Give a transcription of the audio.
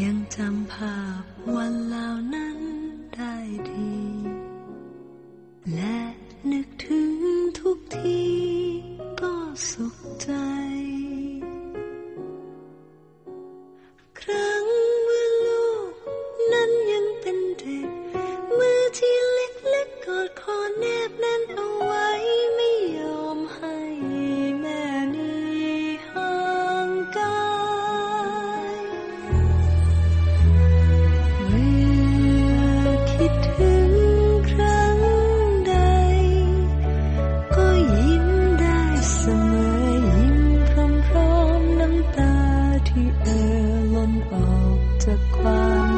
ยังจำภาพวันเหล่านั้น